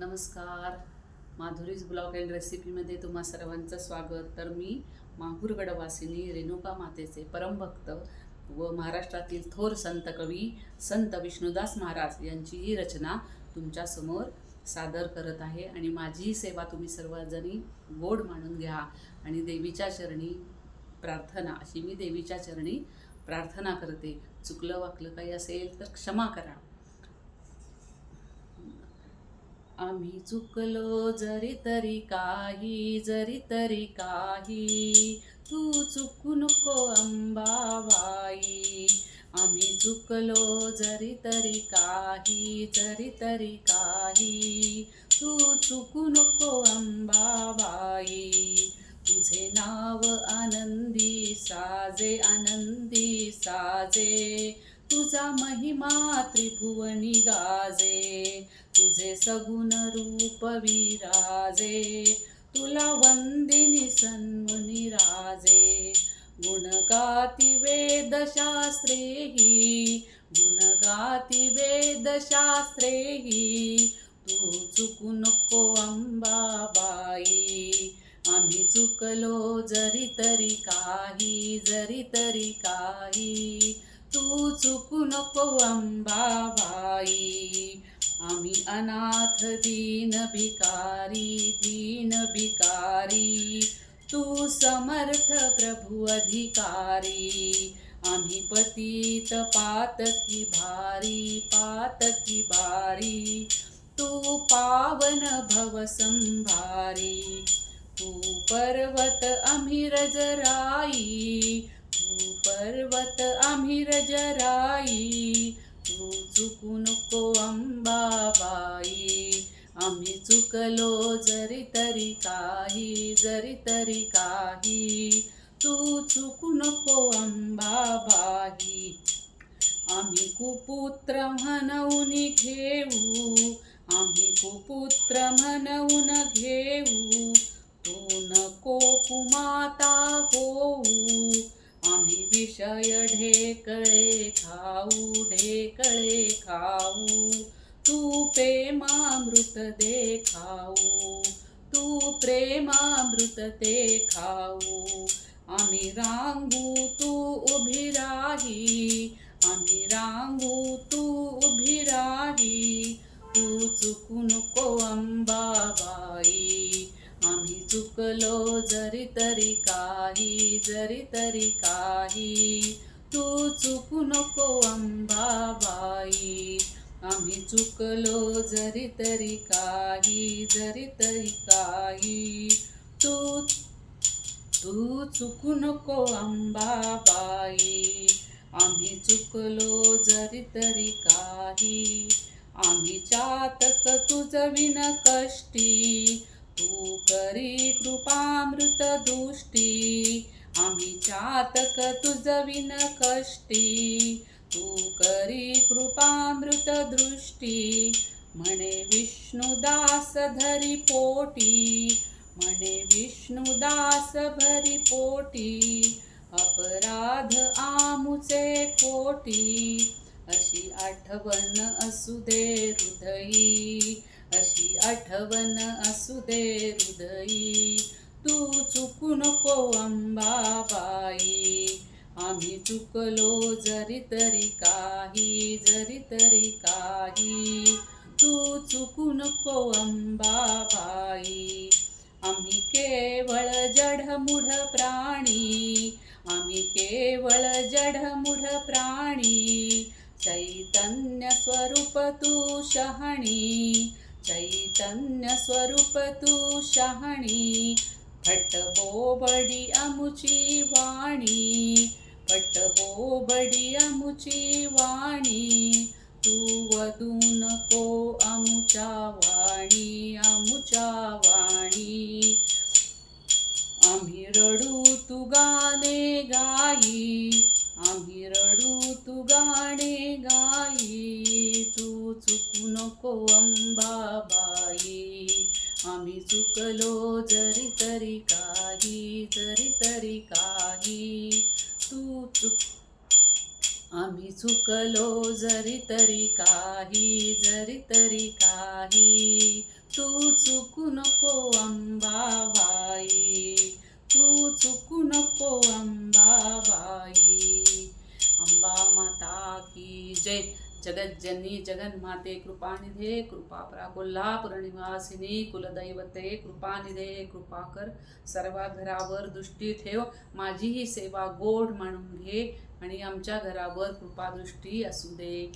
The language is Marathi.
नमस्कार. माधुरीज ब्लॉग अँड रेसिपीमध्ये तुम्हा सर्वांचं स्वागत. तर मी माहूरगडवासिनी रेणुका मातेचे परमभक्त व महाराष्ट्रातील थोर संत कवी संत विष्णुदास महाराज यांची ही रचना तुमच्यासमोर सादर करत आहे आणि माझी सेवा तुम्ही सर्वजणी गोड मानून घ्या आणि देवीच्या चरणी प्रार्थना अशी मी देवीच्या चरणी प्रार्थना करते. चुकलं वाकलं काही असेल तर क्षमा करा. आम्ही चुकलो जरी तरी काही जरी तरी काही. तू चुकू नको अंबाबाई आम्ही चुकलो जरी तरी काही जरी तरी काही. तू चुकू नको अंबाबाई तुझे नाव आनंदी साजे आनंदी साजे. तुझा महिमा त्रिभुवनी गाजे. तुझे सगुण रूप विराजे तुला वंदिनी सन्मुनी राजे गुणगाती वेदशास्त्रेही गुणगाती वेदशास्त्रेही तू चुकू नको अंबाबाई. आम्ही चुकलो जरी तरी काही जरी तरी काही. तू चुकू नको अंबाबाई. आम्ही अनाथ दीन भिकारी दीन भिकारी. तू समर्थ प्रभु अधिकारी. आम्ही पतित पातकी भारी पातकी भारी तू पावन भव संभारी. तू पर्वत आम्ही रजराई. तू पर्वत आम्ही रजराई. चुकू नको अंबाबाई. आम्ही चुकलो जरी तरी काही जरी तरी काही. तू चुकू नको अंबाबाई. आम्ही कुपुत्र म्हणून घेऊ आम्ही कुपुत्र म्हणून ढेकळे खाऊ ढेकळे खाऊ. तू प्रेमामृत दे खाऊ. तू प्रेमामृत ते खाऊ. आम्ही रांगू तू उभी राही. आम्ही रांगू तू उभी राही. तू चुकू नको अंबाबाई. आम्ही चुकलो जरी तरी काही जरी तरी काही. तू चुकू नको अंबाबाई आम्ही चुकलो जरी तरी काही जरी तरी काही. तू तू चुकू नको अंबाबाई आम्ही चुकलो जरी तरी काही. आम्ही चातक तुझ विन कष्टी. तू करी कृपामृत दृष्टी आम्ही चातक तुझ विन कष्टी. तू करी कृपामृत दृष्टी म्हणे विष्णुदास धरी पोटी. म्हणे विष्णुदास भरी पोटी अपराध आमुचे कोटी. अशी आठवण असू दे हृदयी. अशी आठवण असू दे हृदयी. तू चुकू नको अंबाबाई. आम्ही चुकलो जरी तरी काही जरी तरी काही. तू चुकू नको अंबाबाई. आम्ही केवळ जढमुढ प्राणी. आम्ही केवळ जढमुढ प्राणी. चैतन्य स्वरूप तू शहाणी. चैतन्य स्वरूप तू शहाणी फट बोबडी अमुची वाणी फट बोबडी अमुची वाणी तू वदू नको अमुच्या वाणी अमुच्या वाणी. आम्ही रडू तू गाणे गाई आम्ही रडू तू गाणे गाई. चुकू नको अंबाबाई. आम्ही चुकलो जरी तरी काही जरी तरी काही. तू चुक आम्ही चुकलो जरी तरी काही जरी तरी काही. तू चुकू नको अंबाबाई. तू चुकू नको अंबाबाई. अंबा माता की जय. जगज्जनी जगन्माते कृपानिधे कृपापरा कोल्हापूर निवासिनी कुलदैवते कृपानिधे कृपा कर सर्व घरावर दृष्टी ठेव. माझी ही सेवा गोड म्हणून घे आणि आमच्या घरावर कृपादृष्टी असू दे.